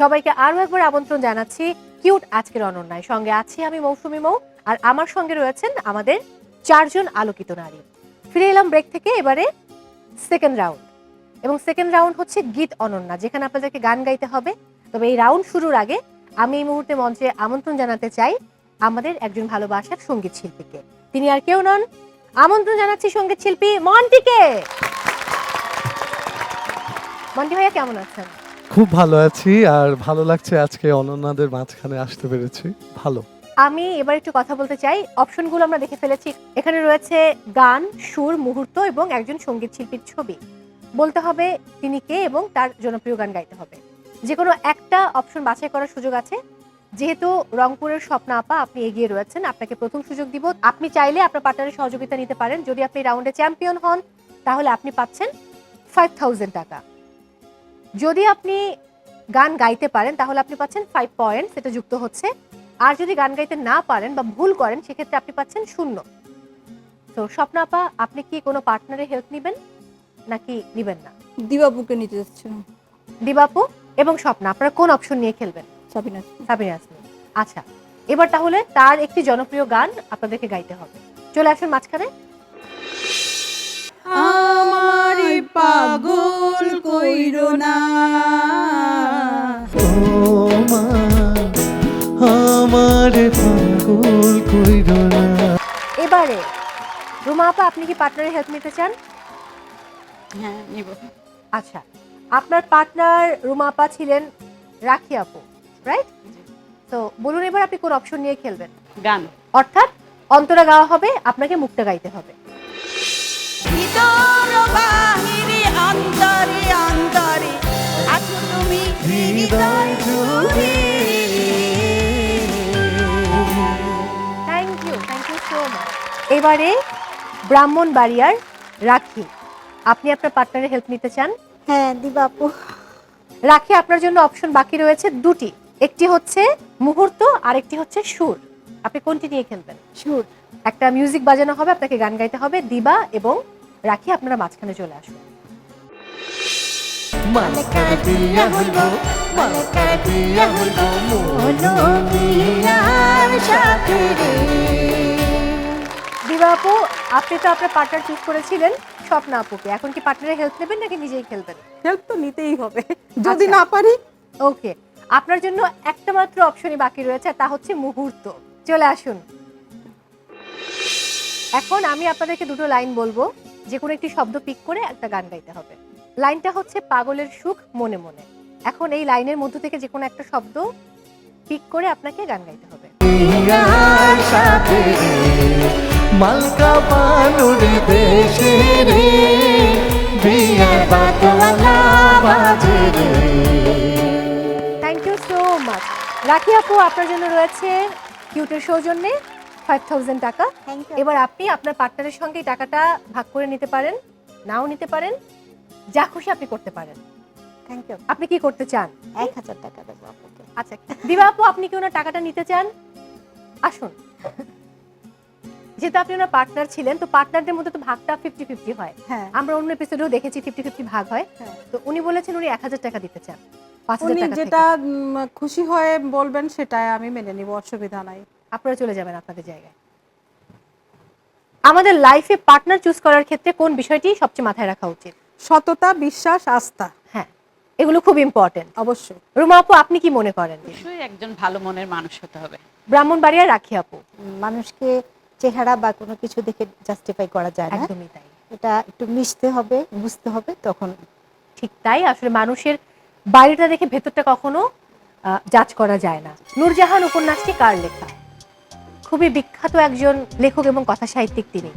সবাইকে আরও একবার আমন্ত্রণ জানাচ্ছি কিউট আজকের অনন্যায়। সঙ্গে আছি আমি মৌসুমী মৌ, আর আমার সঙ্গে রয়েছেন আমাদের চারজন আলোকিত নারী। ফিরে এলাম ব্রেক থেকে, এবারে সেকেন্ড রাউন্ড এবং সেকেন্ড রাউন্ড হচ্ছে গীত অনন্যা, যেখানে আপনাদেরকে গান গাইতে হবে। তবে এই রাউন্ড শুরুর আগে আমি এই মুহূর্তে মঞ্চে আমন্ত্রণ জানাতে চাই আমাদের একজন ভালোবাসার সংগীত শিল্পীকে। তিনি আর কেউ নন, আমন্ত্রণ জানাচ্ছি সংগীত শিল্পী মন্টিকে! মন্টি ভাইয়া কেমন আছেন? খুব ভালো আছি আর ভালো লাগছে আজকে অনন্যাদের মাঝখানে আসতে পেরেছি। ভালো। আমি এবার একটু কথা বলতে চাই। অপশনগুলো আমরা দেখে ফেলেছি। এখানে রয়েছে গান সুর মুহূর্ত এবং একজন সংগীত শিল্পীর ছবি। বলতে হবে তিনি কে এবং তার জনপ্রিয় গান গাইতে হবে। যে কোনো একটা অপশন বাছাই করার সুযোগ আছে। যেহেতু রংপুরের স্বপ্ন আপা আপনি এগিয়ে রয়েছেন আপনাকে প্রথম সুযোগ দিব। আপনি চাইলে আপনার পার্টনারের সহযোগিতা নিতে পারেন। যদি আপনি রাউন্ডে চ্যাম্পিয়ন হন তাহলে আপনি পাচ্ছেন ফাইভ থাউজেন্ড টাকা। যদি আপনি গান গাইতে পারেন তাহলে আপনি পাচ্ছেন ফাইভ পয়েন্ট সেটা যুক্ত হচ্ছে। আর যদি গান গাইতে না পারেন বা ভুল করেন সেক্ষেত্রে আপনি পাচ্ছেন শূন্য। তো স্বপ্নাপা আপনি কি কোনো পার্টনারের হেল্প নেবেন? নাকি নেবেন না? দিবাবুকে নিতে যাচ্ছে দিবাপু এবং স্বপ্না আপনারা কোন অপশন নিয়ে খেলবেন? সাবিনা। সাবিনা ইয়াসমিন আচ্ছা এবার তাহলে তার একটি জনপ্রিয় গান আপনাদেরকে গাইতে হবে। চলে আসুন মাঝখানে। আমারে পাগল কইরো না। ও মা আমারে পাগল কইরো না। এবারে রুমা আপা আপনি কি পার্টনারের হেল্প নিতে চান? হ্যাঁ নিব। আচ্ছা আপনার পার্টনার রুমা আপা ছিলেন রাখি আপু রাইট তো বলুন এবার আপনি কোন অপশন নিয়ে খেলবেন? গান। অর্থাৎ অন্তরা গাওয়া হবে আপনাকে মুক্তা গাইতে হবে। এবারে ব্রাহ্মণ বাড়িয়ার রাখি। আপনি আপনার পার্টনারের হেল্প নিতে চান? হ্যাঁ দিবাপু। রাখি আপনার জন্য অপশন বাকি রয়েছে দুটি। একটি হচ্ছে মুহূর্ত আর একটি হচ্ছে সুর। আপনি কোনটি নিয়ে খেলবেন? সুর। একটা মিউজিক বাজানো হবে আপনাকে গান গাইতে হবে দিবা এবং রাখি আপনারা মাঝখানে চলে আসুন মালাকার দিয়া দিয়া হইব মনোমিলার সাথে রে। দিবা আপু আপনি তো আপনার পার্টনার চুজ করেছিলেন স্বপ্না আপুকে। এখন কি পার্টনারের হেল্প নেবেন নাকি নিজেই খেলবেন? হেল্প তো নিতেই হবে। যদি আচ্ছা। না পারি? ওকে আপনার জন্য একটা মাত্র অপশনই বাকি রয়েছে তা হচ্ছে মুহূর্ত। চলে আসুন। এখন আমি আপনাদেরকে দুটো লাইন বলব। যে কোনো একটি শব্দ পিক করে একটা গান গাইতে হবে। লাইনটা হচ্ছে পাগলের সুখ মনে মনে। এখন এই লাইনের মধ্য থেকে যে কোনো একটা শব্দ পিক করে আপনাকে গান গাইতে হবে। মালকা বানুর দেশে রে বিয়ার বাজে রে। থ্যাংক ইউ সো মাচ রাখি আপু আপনার জন্য রয়েছে কিউটের সৌজন্যে ফাইভ থাউজেন্ড টাকা। এবার আপনি আপনার পার্টনারের সঙ্গে টাকাটা ভাগ করে নিতে পারেন নাও নিতে পারেন যা খুশি আপনি করতে পারেন। থ্যাংক ইউ আপনি কি করতে চান? এক হাজার টাকা দেবো আপনাকে। আচ্ছা দিবা আপু আপনি কি ওনার টাকাটা নিতে চান? আসুন। যেহেতু আপনি ওনার পার্টনার ছিলেন তো পার্টনারদের মধ্যে তো ভাগটা ফিফটি ফিফটি হয়। হ্যাঁ। আমরা অন্য এপিসোডেও দেখেছি ফিফটি ফিফটি ভাগ হয়। হ্যাঁ। তো উনি বলেছেন উনি এক হাজার টাকা দিতে চান পাঁচ হাজার উনি টাকা যেটা থেকে। উম, খুশি হয়ে বলবেন সেটাই আমি মেনে নিব অসুবিধা নাই। আপনারা চলে যাবেন আপনাদের জায়গায়। আমাদের লাইফে পার্টনার চুজ করার ক্ষেত্রে কোন বিষয়টি সবচেয়ে মাথায় রাখা উচিত? সততা বিশ্বাস আস্থা। হ্যাঁ এগুলো খুব ইম্পর্টেন্ট অবশ্যই। রুমা আপু আপনি কি মনে করেন? অবশ্যই একজন ভালো মনের মানুষ হতে হবে। ব্রাহ্মণবাড়িয়া রাখি আপু। মানুষকে চেহারা বা কোনো কিছু দেখে জাস্টিফাই করা যায় না। একদমই তাই। এটা একটু মিশতে হবে বুঝতে হবে তখন ঠিক তাই। আসলে মানুষের বাইরেটা দেখে ভেতরটা কখনো জাজ করা যায় না। নূরজাহান উপন্যাসটি কার লেখা? খুবই বিখ্যাত একজন লেখক এবং কথা সাহিত্যিক তিনি।